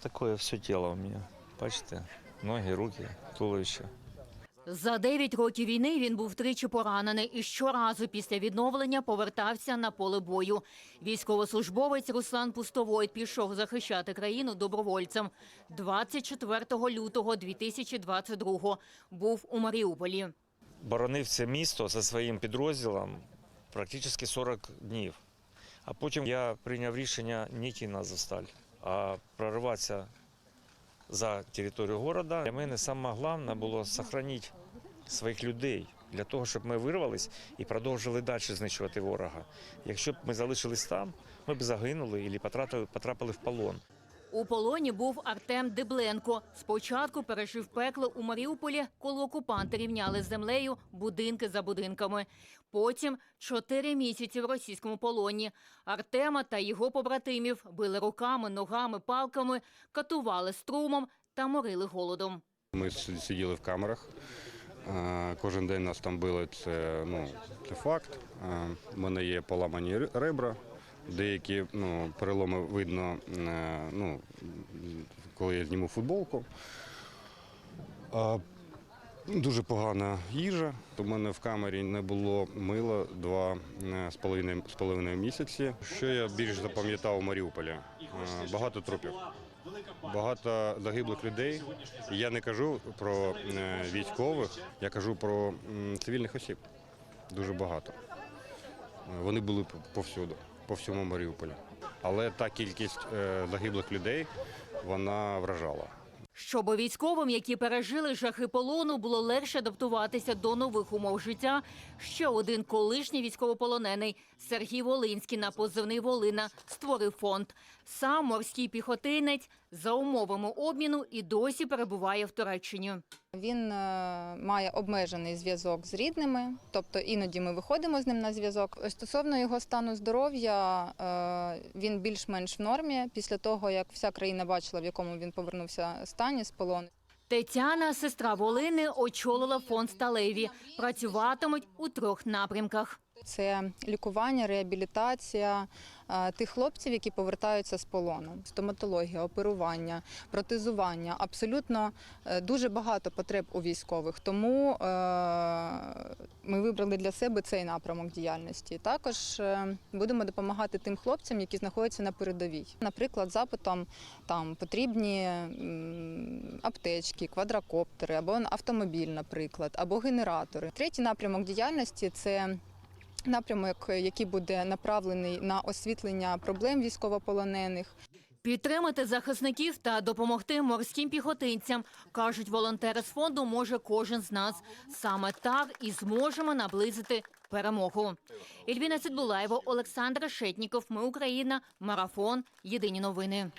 такое все тело у меня. Бачите? Ноги, руки, туловище. За 9 років війни він був тричі поранений і щоразу після відновлення повертався на поле бою. Військовослужбовець Руслан Пустовой пішов захищати країну добровольцем. 24 лютого 2022 був у Маріуполі. Боронив це місто зі своїм підрозділом практично 40 днів. А потім я прийняв рішення не йти на Азовсталь, а прорватися за територію міста. Для мене найголовніше було зберігати своїх людей для того, щоб ми вирвались і продовжили далі знищувати ворога. Якщо б ми залишились там, ми б загинули або потрапили, в полон. У полоні був Артем Дебленко. Спочатку пережив пекло у Маріуполі, коли окупанти рівняли з землею будинки за будинками. Потім чотири місяці в російському полоні. Артема та його побратимів били руками, ногами, палками, катували струмом та морили голодом. Ми сиділи в камерах. Е, Кожен день нас там били, це, ну, це факт. Е, У мене є поламані ребра, деякі ну, переломи видно, е, ну, коли я зніму футболку. А, Дуже погана їжа. У мене в камері не було мила два е, з половиною, з половиною місяці. Що я більш запам'ятав у Маріуполі? Е, Багато трупів. Багато загиблих людей. Я не кажу про військових, я кажу про цивільних осіб. Дуже багато. Вони були п- повсюду, по всьому Маріуполі. Але та кількість е, загиблих людей вона вражала. Щоб військовим, які пережили жахи полону, було легше адаптуватися до нових умов життя. Ще один колишній військовополонений Сергій Волинський на позивний Волина створив фонд. Сам морський піхотинець за умовами обміну і досі перебуває в Туреччині. Він е, має обмежений зв'язок з рідними, тобто іноді ми виходимо з ним на зв'язок. Стосовно його стану здоров'я, е, він більш-менш в нормі після того, як вся країна бачила, в якому він повернувся стані з полону. Тетяна, сестра Волини, очолила фонд Сталеві. Працюватимуть у трьох напрямках. Це лікування, реабілітація е, тих хлопців, які повертаються з полону, стоматологія, оперування, протезування. Абсолютно е, дуже багато потреб у військових. Тому е, ми вибрали для себе цей напрямок діяльності. Також будемо допомагати тим хлопцям, які знаходяться на передовій. Наприклад, запитом там потрібні аптечки, квадрокоптери або автомобіль, наприклад, або генератори. Третій напрямок діяльності це напрямок, який буде направлений на освітлення проблем військовополонених. Підтримати захисників та допомогти морським піхотинцям, кажуть волонтери з фонду, може кожен з нас. Саме так і зможемо наблизити перемогу. Ільвіна Цидбулаєва, Олександр Шетніков. Ми Україна. Марафон. Єдині новини.